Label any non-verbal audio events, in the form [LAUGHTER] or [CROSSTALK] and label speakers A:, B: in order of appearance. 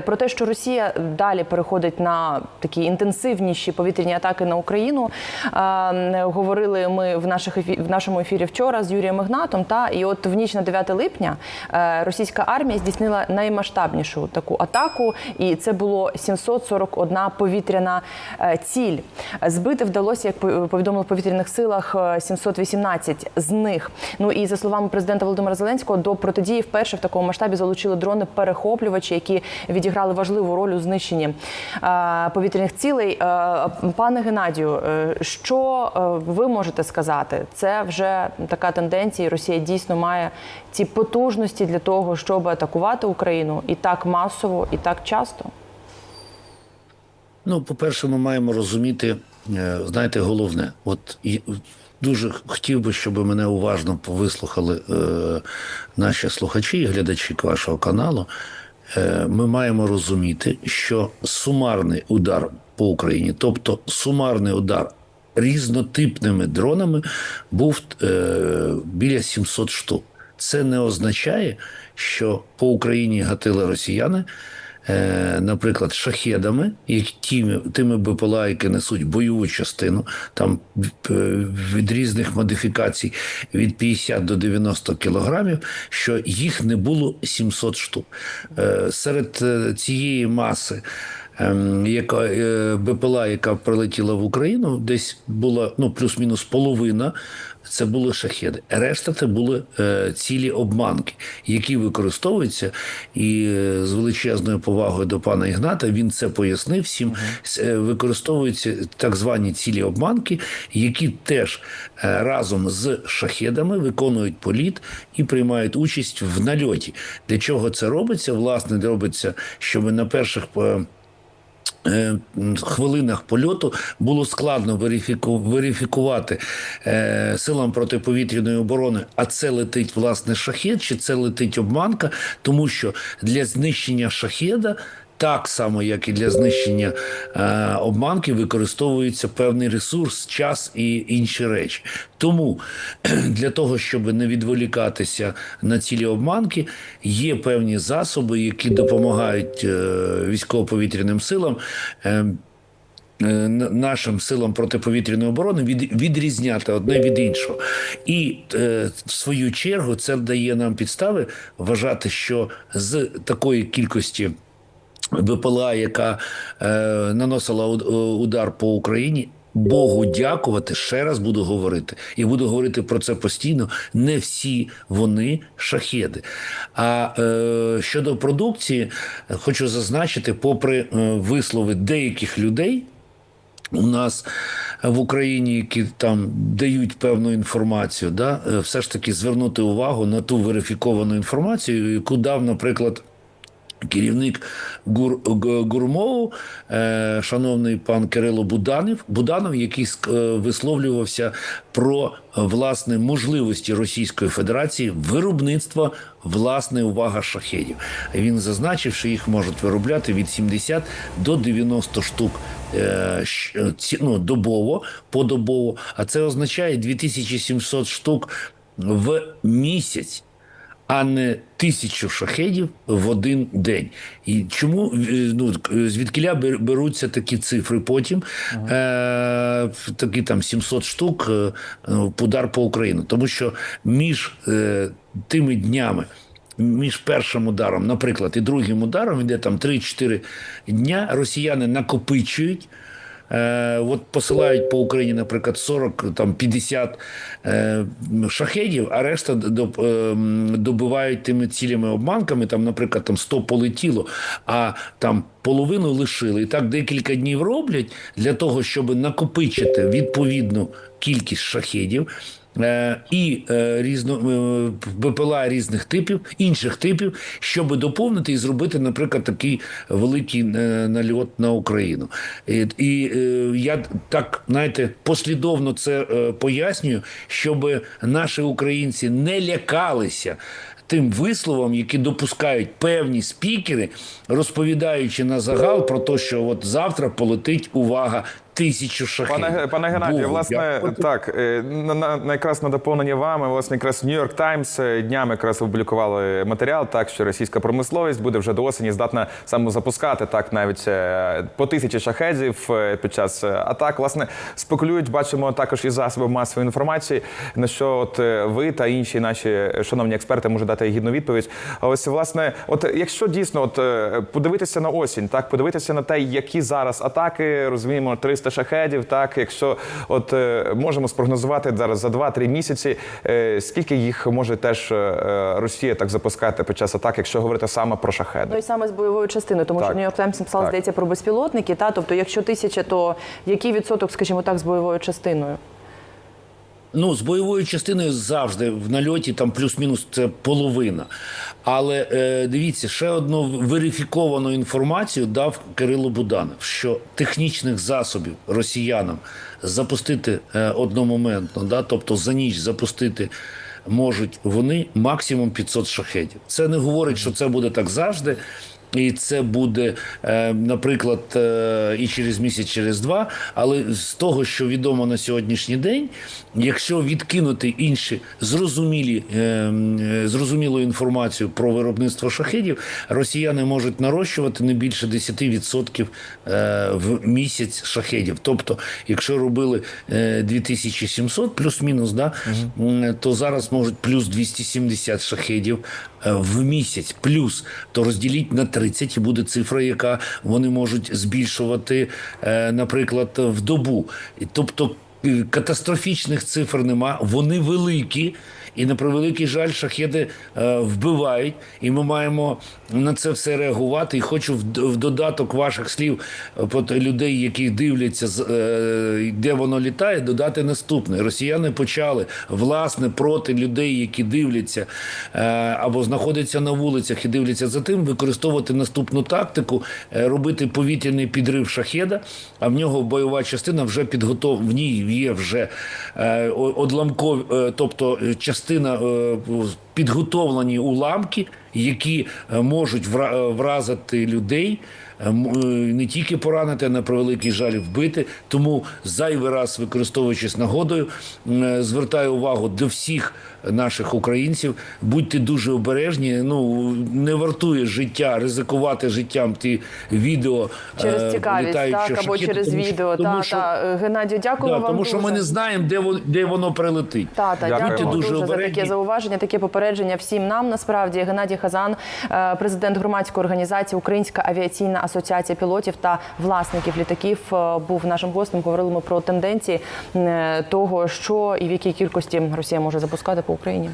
A: Про те, що Росія далі переходить на такі інтенсивніші повітряні атаки на Україну, е, говорили ми в наших ефі- в нашому ефірі вчора з Юрієм Ігнатом. Та і от в ніч на 9 липня е, російська армія здійснила наймасштабнішу таку атаку, і це було 741 повітряна е, ціль. Збити вдалося, як по- повідомили в повітряних силах, е, 718 з них. Ну і за словами президента Володимира Зеленського, до протидії вперше в такому масштабі залучили дрони перехоплювачі, які відіграли важливу роль у знищенні е, повітряних цілей. Е, Пане Геннадію, е, що ви можете сказати? Це вже така тенденція. Росія дійсно має ці потужності для того, щоб атакувати Україну і так масово, і так часто.
B: Ну, по-перше, ми маємо розуміти, знаєте, головне, от і дуже хотів би, щоб мене уважно вислухали е, наші слухачі і глядачі вашого каналу. Е, ми маємо розуміти, що сумарний удар по Україні, тобто сумарний удар різнотипними дронами, був е, біля 700 штук. Це не означає, що по Україні гатили росіяни наприклад, шахедами, які тими, тими БПЛА, які несуть бойову частину, там е, від різних модифікацій від 50 до 90 кілограмів, що їх не було 700 штук. Е, Серед е, цієї маси. Ем, Яка е, БПЛА, яка прилетіла в Україну, десь була ну плюс-мінус половина. Це були шахеди. Решта це були е, цілі обманки, які використовуються. І е, з величезною повагою до пана Ігната він це пояснив всім. Е, Використовуються так звані цілі обманки, які теж е, разом з шахедами виконують політ і приймають участь в нальоті. Для чого це робиться? Власне, робиться, щоб на перших. е, е, хвилинах польоту було складно верифіку, верифікувати е, силам протиповітряної оборони, а це летить власне шахет, чи це летить обманка, тому що для знищення шахеда. Так само, як і для знищення е, обманки, використовується певний ресурс, час і інші речі. Тому [CLEARS THROAT] для того, щоб не відволікатися на цілі обманки, є певні засоби, які допомагають е, військово-повітряним силам. Е, е, Нашим силам протиповітряної оборони від, відрізняти одне від іншого, і е, в свою чергу це дає нам підстави вважати, що з такої кількості БПЛА, яка е, наносила е, удар по Україні. Богу дякувати, ще раз буду говорити, і буду говорити про це постійно. Не всі вони шахеди. А е, щодо продукції, хочу зазначити, попри е, вислови деяких людей, у нас в Україні, які там дають певну інформацію, да, е, все ж таки звернути увагу на ту верифіковану інформацію, яку дав, наприклад. Керівник ГУР, ГУРМОВу, е, шановний пан Кирило Буданов, Буданов, який е, висловлювався про е, власне можливості Російської Федерації виробництва власне увага шахедів. Він зазначив, що їх можуть виробляти від 70 до 90 штук ну, добово, подобово. А це означає 2700 штук в місяць а не тисячу шахедів в один день. І чому е, ну, звідкиля беруться такі цифри потім? Е, такі там 700 штук е, ну, удар по Україну. Тому що між е, тими днями. Між першим ударом, наприклад, і другим ударом іде там 3-4 дня. Росіяни накопичують. Е, от посилають по Україні, наприклад, 40 там 50 е, шахедів, а решта до- е, добивають тими цілями обманками. Там, наприклад, там 100 полетіло, а там половину лишили. І так декілька днів роблять для того, щоб накопичити відповідну кількість шахедів. Е, і е, різно е, БПЛА різних типів, інших типів, щоб доповнити і зробити, наприклад, такий великий нальот на Україну. І, і я так знаєте, послідовно це пояснюю, щоб наші українці не лякалися. Тим висловам, які допускають певні спікери, розповідаючи на загал про те, що от завтра полетить увага тисячу шахедів.
C: Пане, пане Геннадію, власне,
B: дякувати.
C: так, е, на, на, на- якраз на доповнення вами, власне, якраз Нью-Йорк Таймс е, днями якраз опублікували матеріал, так, що російська промисловість буде вже до осені здатна самозапускати так навіть е, по тисячі шахедів під час атак. Власне, спекулюють, бачимо також і засоби масової інформації, на що от ви та інші наші шановні експерти можуть дати гідну відповідь. Ось, власне, от якщо дійсно от, подивитися на осінь, так, подивитися на те, які зараз атаки, розуміємо, 300 шахедів, так, якщо от е, можемо спрогнозувати зараз за 2-3 місяці, е, скільки їх може теж е, Росія так запускати під час атак, якщо говорити саме про шахеди?
A: Ну і саме з бойовою частиною, тому
C: Так.
A: що Нью-Йорк Таймс написав, здається, про безпілотники. Та тобто, якщо тисяча, то який відсоток, скажімо так, з бойовою частиною?
B: Ну, з бойовою частиною завжди в нальоті там плюс-мінус це половина. Але е, дивіться, ще одну верифіковану інформацію дав Кирило Буданов, що технічних засобів росіянам запустити е, одномоментно, да, тобто за ніч запустити. Можуть вони максимум 500 шахедів. Це не говорить, що це буде так завжди. І це буде, е, наприклад, е, і через місяць, через два. Але з того, що відомо на сьогоднішній день, якщо відкинути інші зрозумілі, е, зрозумілу інформацію про виробництво шахедів, росіяни можуть нарощувати не більше 10% е, в місяць шахедів. Тобто, якщо робили е, 2700 плюс-мінус, да, м, то зараз можуть плюс 270 шахедів в місяць. Плюс то розділіть на 30 і буде цифра, яка вони можуть збільшувати, е, наприклад, в добу. Тобто е, катастрофічних цифр нема, вони великі. І на превеликий жаль, шахеди е, вбивають, і ми маємо на це все реагувати. І хочу в, додаток ваших слів е, людей, які дивляться, е, де воно літає, додати наступне: Росіяни почали власне проти людей, які дивляться або знаходяться на вулицях і дивляться за тим, використовувати наступну тактику, робити повітряний підрив шахеда. А в нього бойова частина вже підготов... в ній є вже одламкові, тобто е, частина е, підготовлені уламки, які е, можуть е, вразити людей. е, Не тільки поранити, а на превеликий жаль вбити. Тому зайвий раз, використовуючись нагодою, звертаю увагу до всіх наших українців. Будьте дуже обережні. Ну не вартує життя ризикувати життям ті відео
A: Через цікавість, так, або
B: шахедів,
A: через
B: тому
A: відео.
B: тому
A: Та,
B: що-
A: та. Геннадію, дякую
B: Да,
A: вам
B: тому що
A: дуже.
B: ми не знаємо, де воно, де воно прилетить.
A: Та, та,
C: Дякую.
B: Будьте
A: дуже,
B: дуже
A: за таке зауваження, таке попередження всім нам. Насправді Геннадій Хазан, е, президент громадської організації Українська авіаційна асоціація пілотів та власників літаків, е, був нашим гостем. Говорили ми про тенденції е, того, що і в якій кількості Росія може запускати по Україні.